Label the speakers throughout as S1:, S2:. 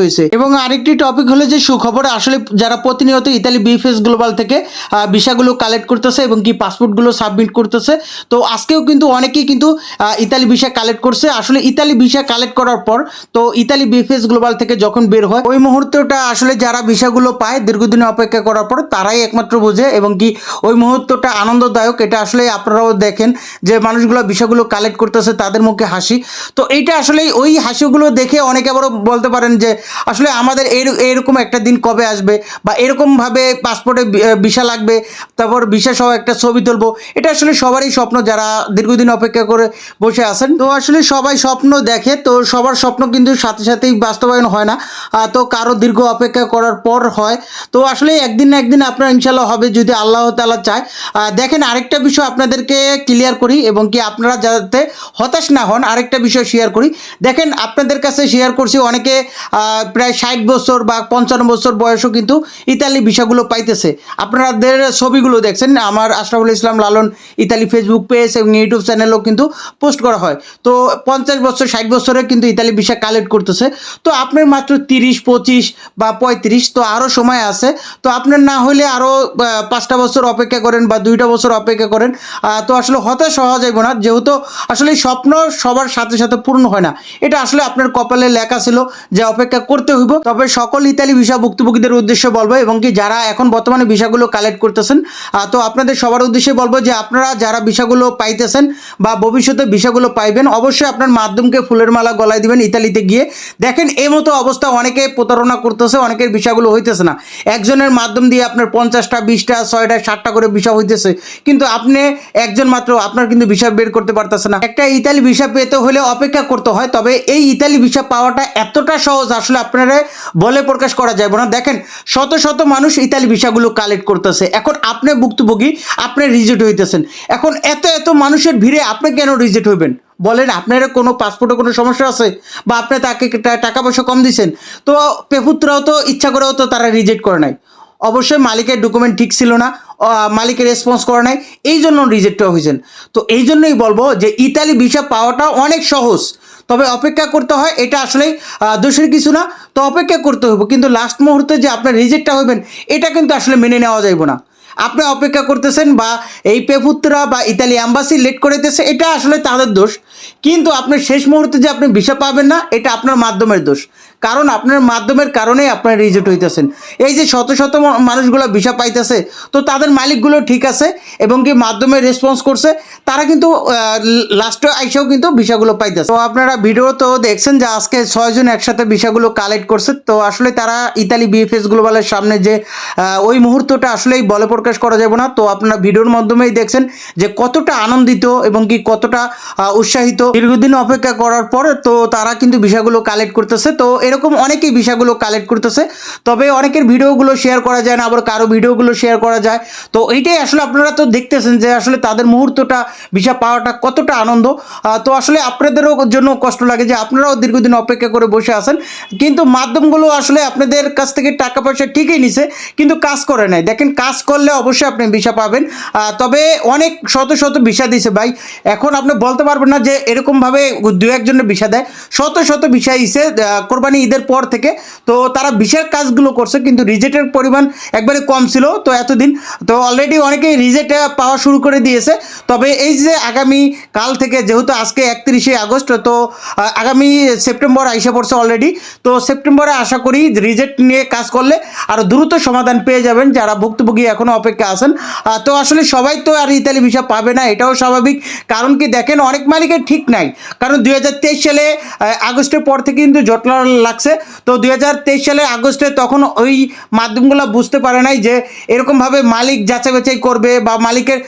S1: হয়েছে। এবং আরেকটি টপিক হলো যে সুখবর, আসলে যারা প্রতিনিয়ত ইতালি বিএফএস গ্লোবাল থেকে ভিসাগুলো কালেক্ট করতেছে এবং কি পাসপোর্টগুলো সাবমিট করতেছে। তো আজকেও কিন্তু অনেকেই কিন্তু ইতালি ভিসা কালেক্ট করছে। আসলে ইতালি ভিসা কালেক্ট করার পর, তো ইতালি বিএফএস গ্লোবাল থেকে যখন বের হয়, ওই মুহূর্তটা আসলে যারা ভিসাগুলো পায়, দীর্ঘদিন অপেক্ষা করার পর, তারাই একমাত্র বোঝে এবং কি ওই মুহূর্তটা আনন্দদায়ক। এটা আসলে আপনারাও দেখেন যে মানুষগুলো ভিসাগুলো কালেক্ট করতেছে, তাদের মুখে হাসি। তো এইটা আসলে ওই হাসিগুলো দেখে অনেকে আবারও বলতে পারেন যে আসলে আমাদের এরকম একটা দিন কবে আসবে? বা এরকমভাবে পাসপোর্টে ভিসা লাগবে, তারপর ভিসা সহ একটা ছবি তুলবো, এটা আসলে সবারই স্বপ্ন যারা দীর্ঘদিন অপেক্ষা করে বসে আছেন। তো আসলে সবাই স্বপ্ন দেখে, তো সবার স্বপ্ন কিন্তু সাথে সাথেই বাস্তবায়ন হয় না। তো কারও দীর্ঘ অপেক্ষা করার পর হয়। তো আসলে একদিন না একদিন আপনার ইনশাল্লাহ হবে, যদি আল্লাহ তালা চায়। দেখেন আরেকটা বিষয় আপনাদেরকে ক্লিয়ার করি, এবং কি আপনারা যাতে হতাশ না হন, আরেকটা বিষয় শেয়ার করি। দেখেন আপনাদের কাছে শেয়ার করছি, অনেকে প্রায় ষাট বছর বা পঞ্চান্ন বছর বয়সও কিন্তু ইতালি ভিসাগুলো পাইতেছে। আপনাদের ছবিগুলো দেখছেন, আমার Ashraful Islam Lalon Italy Facebook page এবং ইউটিউব চ্যানেলও কিন্তু পোস্ট করা হয়। তো পঞ্চাশ বছর, ষাট বছরে কিন্তু ইতালি ভিসা কালেক্ট করতেছে। তো আপনার মাত্র তিরিশ, পঁচিশ বা পঁয়ত্রিশ, তো আরও সময় আছে। তো আপনার না হলে আরও পাঁচটা বছর অপেক্ষা করেন বা দুইটা বছর অপেক্ষা করেন। তো আসলে হতাশ হওয়া যাবে না, যেহেতু আসলে স্বপ্ন সবার সাথে সাথে পূর্ণ হয় না। এটা আসলে আপনার কপালে লেখা ছিল যে অপেক্ষা করতে হইব। তবে সকল ইতালি ভিসা ভুক্তভোগীদের উদ্দেশ্যে বলব, এবং কি যারা এখন বর্তমানে ভিসাগুলো কালেক্ট করতেছেন তো আপনাদের সবার উদ্দেশ্যে বলব যে আপনারা যারা ভিসাগুলো পাইতেছেন বা ভবিষ্যতে ভিসাগুলো পাইবেন, অবশ্যই আপনার মাধ্যমকে ফুলের মালা গলায় দিবেন ইতালিতে গিয়ে। দেখেন, এই মতো অবস্থা অনেকে প্রতারণা করতেছে, অনেকের ভিসাগুলো হইতেছে না। একজনের মাধ্যম দিয়ে আপনার পঞ্চাশটা, বিশটা, ছয়টা ষাটটা করে ভিসা হইতেছে। কিন্তু আপনি একজন মাত্র, আপনার কিন্তু ভিসা বের করতে পারতেছে না। একটা ইতালি ভিসা পেতে হলে অপেক্ষা করতে হয়, তবে এই ইতালি ভিসা পাওয়াটা এতটা সহজ, আসলে আপনারা বলে প্রকাশ করা যাবে না। দেখেন, শত শত মানুষ ইতালি ভিসাগুলো কালেক্ট করতেছে। এখন আপনি ভুক্তভোগী, আপনি রিজেক্ট হইতেছেন। এখন এত এত মানুষের ভিড়ে আপনি কেন রিজেক্ট হইবেন? বলেন, আপনার কোনো পাসপোর্টে কোনো সমস্যা আছে? বা আপনি তাকে টাকা পয়সা কম দিচ্ছেন তো পেপুত্রাও তো, ইচ্ছা করেও তো তারা রিজেক্ট করে নাই। অবশ্যই মালিকের ডকুমেন্ট ঠিক ছিল না মালিকের রেসপন্স করে নাই। এই জন্য রিজেক্ট হয়েছেন তো এই জন্যই বলব যে, ইতালি ভিসা পাওয়াটা অনেক সহজ। তবে অপেক্ষা করতে হয়, এটা আসলে দোষের কিছু না। তো অপেক্ষা করতে হইব, কিন্তু লাস্ট মুহূর্তে যে আপনার রিজেক্টটা হইবেন, এটা কিন্তু আসলে মেনে নেওয়া যাইব না। আপনি অপেক্ষা করতেছেন বা এই পেপুত্রা বা ইতালি অ্যাম্বাসি লেট করে দিতেছে, এটা আসলে তাদের দোষ। কিন্তু আপনি শেষ মুহূর্তে যে আপনি ভিসা পাবেন না, এটা আপনার মাধ্যমের দোষ। কারণ আপনার মাধ্যমের কারণেই আপনার রিজেক্ট হইতেছেন। এই যে শত শত মানুষগুলো ভিসা পাইতেছে, তো তাদের মালিকগুলো ঠিক আছে এবং কি মাধ্যমে রেসপন্স করছে, তারা কিন্তু লাস্টে আইসেও কিন্তু ভিসাগুলো পাইতেছে। তো আপনারা ভিডিও তো দেখছেন যে আজকে ছয়জন একসাথে ভিসাগুলো কালেক্ট করছে, তো আসলে তারা ইতালি বিএফএস গ্লোবালের সামনে যে ওই মুহূর্তটা আসলেই বলে প্রকাশ করা যাবে না। তো আপনারা ভিডিওর মাধ্যমেই দেখছেন যে কতটা আনন্দিত এবং কি কতটা উৎসাহিত। দীর্ঘদিন অপেক্ষা করার পরে তো তারা কিন্তু ভিসাগুলো কালেক্ট করতেছে। তো এরকম অনেকেই ভিসাগুলো কালেক্ট করতেছে। তবে অনেকের ভিডিওগুলো শেয়ার করা যায় না, আবার কারও ভিডিওগুলো শেয়ার করা যায়। তো এইটাই আসলে আপনারা তো দেখতেছেন যে আসলে তাদের মুহূর্তটা, ভিসা পাওয়াটা কতটা আনন্দ। তো আসলে আপনাদেরও জন্য কষ্ট লাগে যে আপনারাও দীর্ঘদিন অপেক্ষা করে বসে আছেন। কিন্তু মাধ্যমগুলো আসলে আপনাদের কাছ থেকে টাকা পয়সা ঠিকই নিছে, কিন্তু কাজ করে নাই। দেখেন, কাজ করলে অবশ্যই আপনি ভিসা পাবেন। তবে অনেক শত শত ভিসা দিছে ভাই। এখন আপনি বলতে পারবেন না যে এরকমভাবে দু একজনের ভিসা দেয়। শত শত ভিসা ইসে কোরবানি ঈদের পর থেকে, তো তারা ভিসার কাজগুলো করছে, কিন্তু রিজেক্টের পরিমাণ একবারে কম ছিল, তো এতদিন, তো অলরেডি অনেকেই রিজেক্ট পাওয়া শুরু করে দিয়েছে। তবে এই যে আগামী কাল থেকে, যেহেতু আজকে একত্রিশে আগস্ট, তো আগামী সেপ্টেম্বর আইসা পড়ছে অলরেডি তো সেপ্টেম্বরে আশা করি রিজেক্ট নিয়ে কাজ করলে আরও দ্রুত সমাধান পেয়ে যাবেন যারা ভুক্তভোগী এখনও অপেক্ষা আছেন। তো আসলে সবাই তো আর ইতালি ভিসা পাবে না, এটাও স্বাভাবিক। কারণ কি, দেখেন, অনেক মালিকের ঠিক নাই। কারণ দুই হাজার তেইশ সালে আগস্টের পর থেকে কিন্তু জটলা লাগছে। তো দু হাজার তেইশ সালে আগস্টে তখন ওই মাধ্যমগুলো বুঝতে পারে নাই যে এরকমভাবে মালিক যাচাই বাছাই করবে বা মালিকের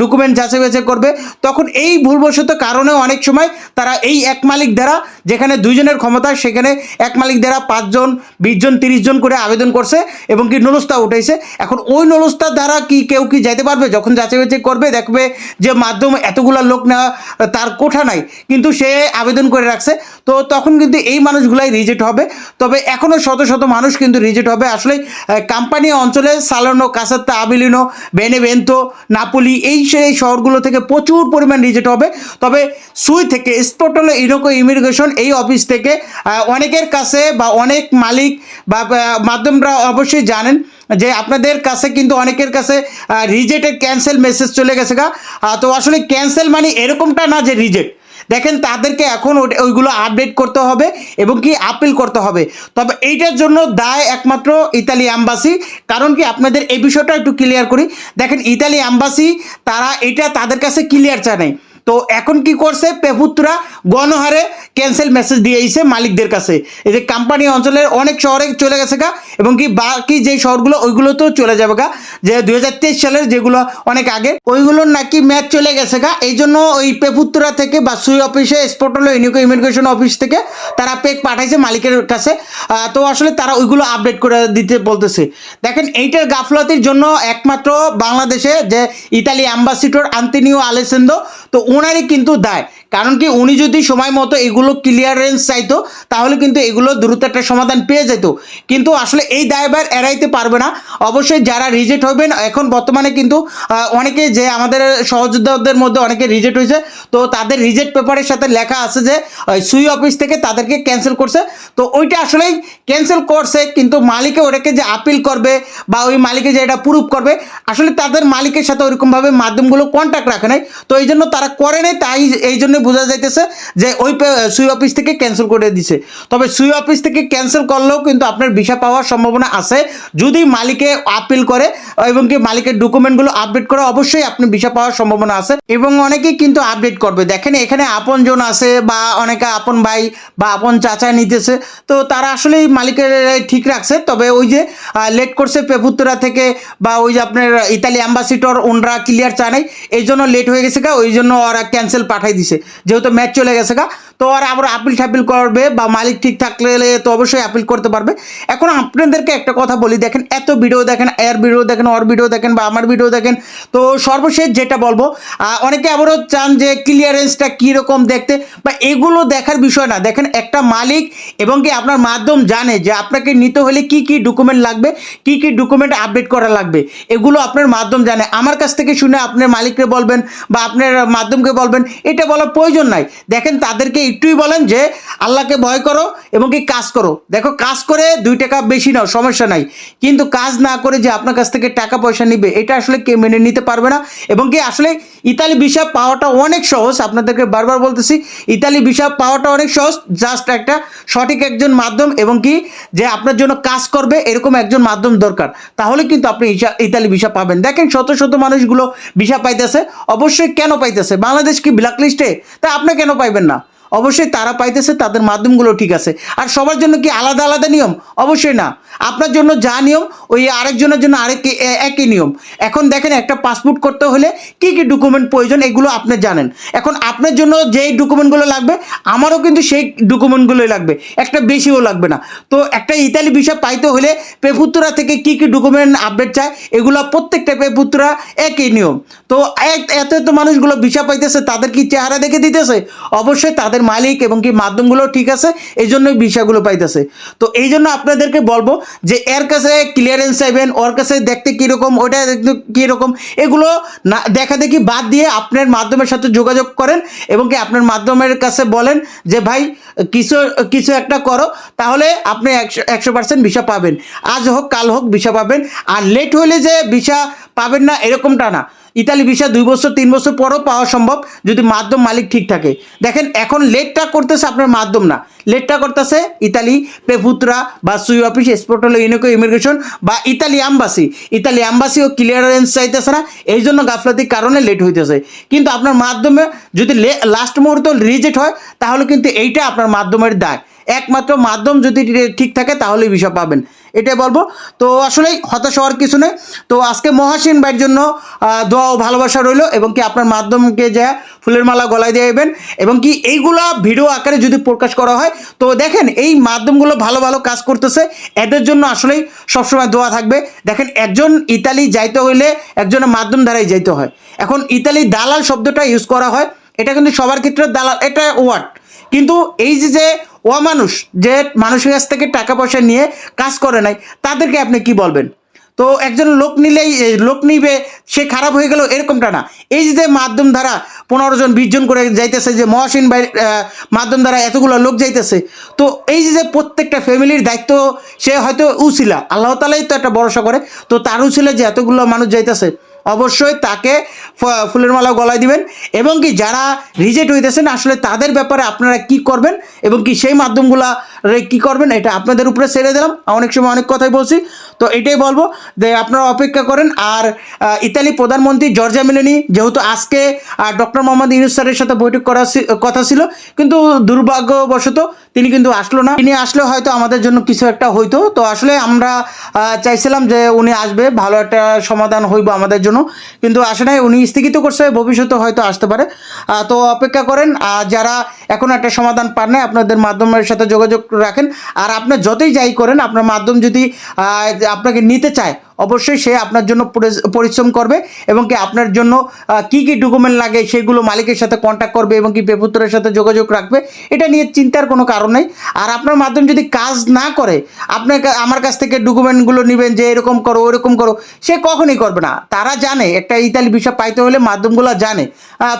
S1: ডকুমেন্ট যাচাই বাছাই করবে। তখন এই ভুলবশত কারণে অনেক সময় তারা এই এক মালিক দ্বারা, যেখানে দুইজনের ক্ষমতা, সেখানে এক মালিক দ্বারা পাঁচজন, বিশজন তিরিশ জন করে আবেদন করছে এবং কি নলস্তা উঠেছে এখন ওই নলস্তার দ্বারা কি কেউ কি যেতে পারবে? যখন যাচাই বাছাই করবে, দেখবে যে মাধ্যম এতগুলা লোক নেওয়া, তার কোঠা নাই। কিন্তু সে আবেদন করে রাখছে। তো তখন কিন্তু এই মানুষগুলাই রিজেক্ট হবে। তবে এখনও শত শত মানুষ কিন্তু রিজেক্ট হবে। আসলে কোম্পানি অঞ্চলে সালানো, কাসাত্তা, আবিলিনো বেনেভেন্তো নাপোলি, এই সেই শহরগুলো থেকে প্রচুর পরিমাণ রিজেক্ট হবে। তবে সুই থেকে স্পটলে ইনোকো ইমিগ্রেশন, এই অফিস থেকে অনেকের কাছে বা অনেক মালিক বা মাধ্যমরা অবশ্যই জানেন যে আপনাদের কাছে কিন্তু অনেকের কাছে রিজেক্টের ক্যান্সেল মেসেজ চলে গেছে গা। তো আসলে ক্যান্সেল মানে এরকমটা না যে রিজেক্ট। দেখেন তাদেরকে এখন ওইগুলো আপডেট করতে হবে এবং কি আপিল করতে হবে। তবে এইটার জন্য দায় একমাত্র ইতালি অ্যাম্বাসি কারণ কি আপনাদের এই বিষয়টা একটু ক্লিয়ার করি। দেখেন ইতালি অ্যাম্বাসি তারা এটা তাদের কাছে ক্লিয়ার চায় নাই তো এখন কি করছে? পেপুত্রা গণহারে ক্যান্সেল মেসেজ দিয়ে দিয়েছে মালিকদের কাছে। এই যে কোম্পানি অঞ্চলের অনেক শহরে চলে গেছে গা, এবং কি বাকি যে শহরগুলো, ওইগুলোতেও চলে যাবে গা। যে দু হাজার তেইশ সালের যেগুলো অনেক আগে, ওইগুলোর নাকি ম্যাচ চলে গেছে গা। এই জন্য ওই পেপুত্রা থেকে বা সুই অফিসে স্পট হলো ইউনিকো ইমিগ্রেশন অফিস থেকে তারা পেক পাঠাইছে মালিকের কাছে। তো আসলে তারা ওইগুলো আপডেট করে দিতে বলতেছে। দেখেন, এইটার গাফলতির জন্য একমাত্র বাংলাদেশে যে ইতালি অ্যাম্বাসিডর আন্তিনিও আলেসেন্দো তো ওনারই কিন্তু দায়। কারণ কি, উনি যদি সময় মতো এগুলো ক্লিয়ারেন্স চাইতো, তাহলে কিন্তু এগুলো দ্রুত একটা সমাধান পেয়ে যেত। কিন্তু আসলে এই দায়ভার এড়াইতে পারবে না। অবশ্যই যারা রিজেক্ট হবেন, এখন বর্তমানে কিন্তু অনেকে যে আমাদের সহযোদ্ধাদের মধ্যে অনেকে রিজেক্ট হয়েছে, তো তাদের রিজেক্ট পেপারের সাথে লেখা আছে যে সুই অফিস থেকে তাদেরকে ক্যান্সেল করছে। তো ওইটা আসলেই ক্যান্সেল করছে, কিন্তু মালিকে ওটাকে যে আপিল করবে বা ওই মালিকে যে এটা প্রুফ করবে, আসলে তাদের মালিকের সাথে ওইরকমভাবে মাধ্যমগুলো কন্ট্যাক্ট রাখে নাই। তো এই জন্য তারা করে নাই, তাই এই জন্য বোঝা যাইতেছে যে ওই সুই অফিস থেকে ক্যান্সেল করে দিছে। তবে সুই অফিস থেকে ক্যান্সেল করলেও কিন্তু আপনার ভিসা পাওয়ার সম্ভাবনা আছে। যদি মালিকে আপিল করে, এবং কি মালিকের ডকুমেন্টগুলো আপডেট করে, অবশ্যই আপনি ভিসা পাওয়ার সম্ভাবনা আছে। এবং অনেকেই কিন্তু আপডেট করবে। দেখেন, এখানে আপন জন আছে বা অনেকে আপন ভাই বা আপন চাচা নিতেছে। তো তারা আসলেই মালিকের ঠিক রাখছে। তবে ওই যে লেট করছে পেপুত্রা থেকে, বা ওই যে আপনার ইতালি অ্যাম্বাসিডর ওনরা ক্লিয়ার চায় নাই এই জন্য লেট হয়ে গেছে ওই জন্য ওরা ক্যান্সেল পাঠাই দিছে যেহেতু ম্যাচ চলে গেছে গা তো আর আবার আপিল ঠাপিল করবে বা মালিক ঠিক থাকলে তো অবশ্যই আপিল করতে পারবে। এখন আপনাদেরকে একটা কথা বলি, দেখেন এত ভিডিও দেখেন, এর ভিডিও দেখেন, ওর ভিডিও দেখেন বা আমার ভিডিও দেখেন, তো সর্বশেষ যেটা বলব অনেকে আবারও চান যে ক্লিয়ারেন্সটা কীরকম দেখতে, বা এগুলো দেখার বিষয় না। দেখেন একটা মালিক এবং কি আপনার মাধ্যম জানে যে আপনাকে নিতে হলে কি কি ডকুমেন্ট লাগবে, কি কি ডকুমেন্ট আপডেট করা লাগবে, এগুলো আপনার মাধ্যম জানে। আমার কাছ থেকে শুনে আপনার মালিককে বলবেন বা আপনার মাধ্যমকে বলবেন, এটা বলার প্রয়োজন নাই। দেখেন তাদেরকে একটুই বলেন যে আল্লাহকে ভয় করো এবং কি কাজ করো। দেখো, কাজ করে দুই টাকা বেশি নাও, সমস্যা নাই। কিন্তু কাজ না করে যে আপনার কাছ থেকে টাকা পয়সা নিবে, এটা আসলে কে মেনে নিতে পারবে না? এবং কি আসলে ইতালি ভিসা পাওয়াটা অনেক সহজ, আপনাদেরকে বারবার বলতেছি, ইতালি ভিসা পাওয়াটা অনেক সহজ জাস্ট একটা সঠিক একজন মাধ্যম এবং কি যে আপনার জন্য কাজ করবে, এরকম একজন মাধ্যম দরকার। তাহলে কিন্তু আপনি ইতালি ভিসা পাবেন। দেখেন, শত শত মানুষগুলো ভিসা পাইতেছে, অবশ্যই কেন পাইতেছে? বাংলাদেশ কি ব্ল্যাক লিস্টে তা আপনি কেন পাইবেন না? অবশ্যই তারা পাইতেছে, তাদের মাধ্যমগুলো ঠিক আছে। আর সবার জন্য কি আলাদা আলাদা নিয়ম? অবশ্যই না। আপনার জন্য যা নিয়ম, ওই আরেকজনের জন্য আরেক একই নিয়ম। এখন দেখেন, একটা পাসপোর্ট করতে হলে কি কি ডকুমেন্ট প্রয়োজন, এগুলো আপনি জানেন। এখন আপনার জন্য যেই ডকুমেন্টগুলো লাগবে, আমারও কিন্তু সেই ডকুমেন্টগুলোই লাগবে। একটা বেশিও লাগবে না। তো একটা ইতালি ভিসা পাইতে হলে পেপুত্রা থেকে কি কি ডকুমেন্ট আপডেট চায়, এগুলো প্রত্যেকটা পেপুত্রা একই নিয়ম। তো এত এত মানুষগুলো ভিসা পাইতেছে, তাদের কি চেহারা দেখে দিতেছে? অবশ্যই তাদের মালিক এবং কি মাধ্যমগুলো ঠিক আছে এই জন্যই ভিসাগুলো পাইতেছে। তো এই জন্য আপনাদেরকে বলব যে এর কাছে ক্লিয়ারেন্স চাইবেন, ওর কাছে দেখতে কীরকম ওটা দেখতে কীরকম, এগুলো না, দেখা দেখি বাদ দিয়ে আপনার মাধ্যমের সাথে যোগাযোগ করেন এবং কি আপনার মাধ্যমের কাছে বলেন যে, ভাই, কিছু কিছু একটা করো, তাহলে আপনি একশো একশো পার্সেন্ট ভিসা পাবেন। আজ হোক, কাল হোক, ভিসা পাবেন। আর লেট হলে যে ভিসা পাবেন না, এরকমটা না। ইতালি ভিসা দুই বছর, তিন বছর পরও পাওয়া সম্ভব যদি মাধ্যম মালিক ঠিক থাকে। দেখেন, এখন লেটটা করতেছে আপনার মাধ্যম না। লেটটা করতেছে ইতালি, পেপুত্রা বা সুই অফিস স্পোর্টল ইউনিকো, ইমিগ্রেশন বা ইতালি অ্যাম্বাসি ইতালি অ্যাম্বাসিও ক্লিয়ারেন্স চাইতেছে না, এই জন্য গাফলাতির কারণে লেট হইতেছে। কিন্তু আপনার মাধ্যমে যদি লাস্ট মুহূর্ত রিজেক্ট হয়, তাহলে কিন্তু এইটা আপনার মাধ্যমের দায়। একমাত্র মাধ্যম যদি ঠিক থাকে, তাহলেই বিষয় পাবেন। এটাই বলব। তো আসলেই হতাশ হওয়ার কিছু নেই। তো আজকে মহাসীন ভাইয়ের জন্য দোয়া ও ভালোবাসা রইল এবং কি আপনার মাধ্যমকে যা ফুলের মালা গলায় দিয়ে দেবেন এবং কি এইগুলা ভিডিও আকারে যদি প্রকাশ করা হয়, তো দেখেন এই মাধ্যমগুলো ভালো ভালো কাজ করতেছে। এদের জন্য আসলেই সবসময় দোয়া থাকবে। দেখেন একজন ইতালি যাইতে হইলে একজনের মাধ্যম দ্বারাই যাইতে হয়। এখন ইতালি দালাল শব্দটা ইউজ করা হয়। এটা কিন্তু সবার ক্ষেত্রে দালাল, এটা ওয়ার্ড কিন্তু এই যে অমানুষ যে মানুষের কাছ থেকে টাকা পয়সা নিয়ে কাজ করে নাই, তাদেরকে আপনি কি বলবেন? তো একজন লোক নিলেই লোক নিবে, সে খারাপ হয়ে গেল, এরকমটা না। এই যে মাধ্যম দ্বারা পনেরো জন, বিশ জন করে যাইতেছে, যে মহাসীন ভাই মাধ্যম দ্বারা এতগুলো লোক যাইতেছে, তো এই যে প্রত্যেকটা ফ্যামিলির দায়িত্ব, সে হয়তো উছিলা আল্লাহ তালাই তো একটা ভরসা করে, তো তার উছিলা যে এতগুলো মানুষ যাইতেছে অবশ্যই তাকে ফুলের মালা গলায় দিবেন। এবং কি যারা রিজেক্ট হইতেছেন, আসলে তাদের ব্যাপারে আপনারা কি করবেন এবং কি সেই মাধ্যমগুলা কি করবেন, এটা আপনাদের উপরে ছেড়ে দিলাম। অনেক সময় অনেক কথাই বলছি। তো এটাই বলব যে আপনারা অপেক্ষা করেন। আর ইতালি প্রধানমন্ত্রী জর্জা মিলেনি, যেহেতু আজকে ডক্টর মোহাম্মদ ইউনুস স্যারের সাথে বৈঠক করার সি- কথা ছিল, কিন্তু দুর্ভাগ্যবশত তিনি কিন্তু আসলো না। তিনি আসলে হয়তো আমাদের জন্য কিছু একটা হইতো। তো আসলে আমরা চাইছিলাম যে উনি আসবে, ভালো একটা সমাধান হইব আমাদের জন্য। কিন্তু আসে নাই উনি স্থগিত করছে ভবিষ্যতে হয়তো আসতে পারে। তো অপেক্ষা করেন আর যারা এখন একটা সমাধান পান নাই, আপনাদের মাধ্যমের সাথে যোগাযোগ রাখেন। আর আপনার যতই যাই করেন, আপনার মাধ্যম যদি আপনাকে নিতে চায় অবশ্যই সে আপনার জন্য পরিশ্রম করবে এবং কি আপনার জন্য কি কি ডকুমেন্ট লাগে সেগুলো মালিকের সাথে কন্ট্যাক্ট করবে এবং কি পেপুত্রের সাথে যোগাযোগ রাখবে, এটা নিয়ে চিন্তার কোনো কারণ নেই। আর আপনার মাধ্যম যদি কাজ না করে আপনাকে আমার কাছ থেকে ডকুমেন্টগুলো নেবেন যে এরকম করো, ওরকম করো, সে কখনই করবে না। তারা জানে, একটা ইতালি বিষয় পাইতে হলে মাধ্যমগুলো জানে।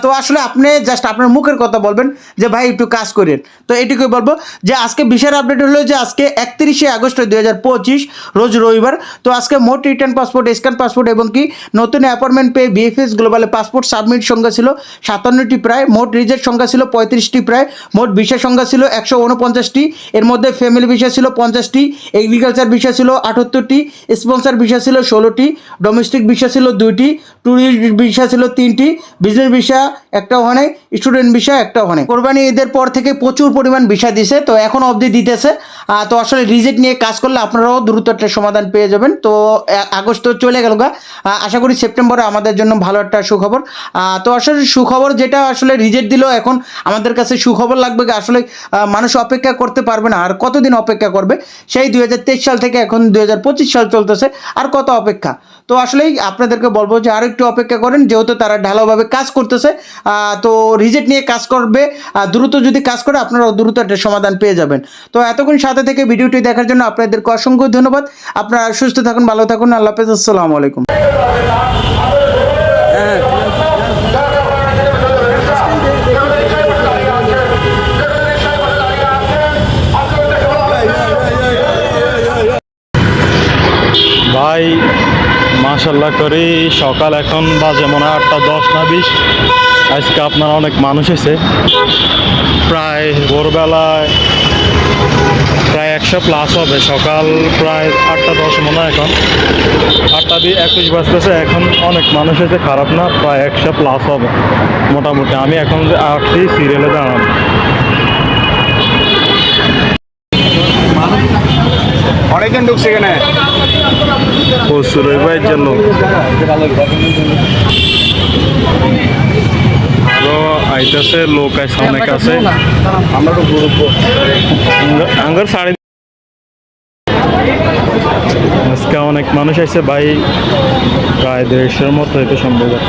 S1: তো আসলে আপনি জাস্ট আপনার মুখের কথা বলবেন যে, ভাই, একটু কাজ করেন। তো এটুকুই বলব যে, আজকে বিশাল আপডেট হলো যে, আজকে একত্রিশে আগস্ট দুই হাজার পঁচিশ, রোজ রবিবার। তো আজকে মোট রিটার্ন পাসপোর্ট স্ক্যান পাসপোর্ট এবং কি নতুন অ্যাপয়েন্টমেন্ট পেয়ে বিএফএস গ্লোবালে পাসপোর্ট সাবমিট সংখ্যা ছিল সাতান্নটি প্রায়, মোট রিজেক্ট সংখ্যা ছিল পঁয়ত্রিশটি প্রায়, মোট বিষয় সংখ্যা ছিল একশো উনপঞ্চাশটি এর মধ্যে ফ্যামিলি বিষয় ছিল পঞ্চাশটি এগ্রিকালচার বিষয় ছিল আটাত্তরটি স্পন্সর বিষয় ছিল ষোলোটি ডোমেস্টিক বিষয় ছিল দুইটি ট্যুরিস্ট বিষয় ছিল তিনটি বিজনেস বিষয় একটাও নাই স্টুডেন্ট বিষয় একটাও নাই। কোরবানি ঈদের পর থেকে প্রচুর পরিমাণ বিষয় দিছে, তো এখন অবধি দিতেছে। তো আসলে রিজেক্ট নিয়ে কাজ করলে আপনারাও দ্রুত একটা সমাধান পেয়ে যাবেন। তো আগস্ট তো চলে গেল গা। আশা করি সেপ্টেম্বরে আমাদের জন্য ভালো একটা সুখবর। তো আসলে সুখবর যেটা আসলে রিজেক্ট দিল এখন আমাদের কাছে সুখবর লাগবে আসলে মানুষ অপেক্ষা করতে পারবে না। আর কতদিন অপেক্ষা করবে? সেই দুই হাজার তেইশ সাল থেকে এখন দু হাজার পঁচিশ সাল চলতেছে। আর কত অপেক্ষা? তো আসলেই আপনাদেরকে বলব যে আর একটু অপেক্ষা করেন। যেহেতু তারা ঢালাওভাবে কাজ করতেছে তো রিজেক্ট নিয়ে কাজ করবে। দ্রুত যদি কাজ করে, আপনারাও দ্রুত একটা সমাধান পেয়ে যাবেন। তো এতক্ষণ সাথে থেকে ভিডিওটি দেখার জন্য আপনাদেরকে অসংখ্য ধন্যবাদ। আপনারা সুস্থ থাকুন, ভালো থাকুন। আল্লাহ হাফেজ, আসসালামু আলাইকুম।
S2: ভাই মাশাল্লাহ করি। সকাল এখন বাজে মনে হয় আটটা দশ না বিশ। আজকে আপনার অনেক মানুষ এসে। প্রায় ভোরবেলায় প্রায় একশো প্লাস হবে। সকাল প্রায় আটটা দশ মনে হয় এখন। আটটা দিয়ে একুশ বাজতেছে এখন অনেক মানুষ এসে খারাপ না? প্রায় একশো প্লাস হবে মোটামুটি। আমি এখন যে আসছি সিরিয়ালে দাঁড়ানো
S3: অনেকজন ঢুকছে এখানে।
S2: প্রচুর ভাইয়ের জন্য। আরও আইতেছে লোক আছে অনেক আছে। আজকে অনেক মানুষ আছে ভাই প্রায় দেড়শোর মতো হইতে সম্ভবত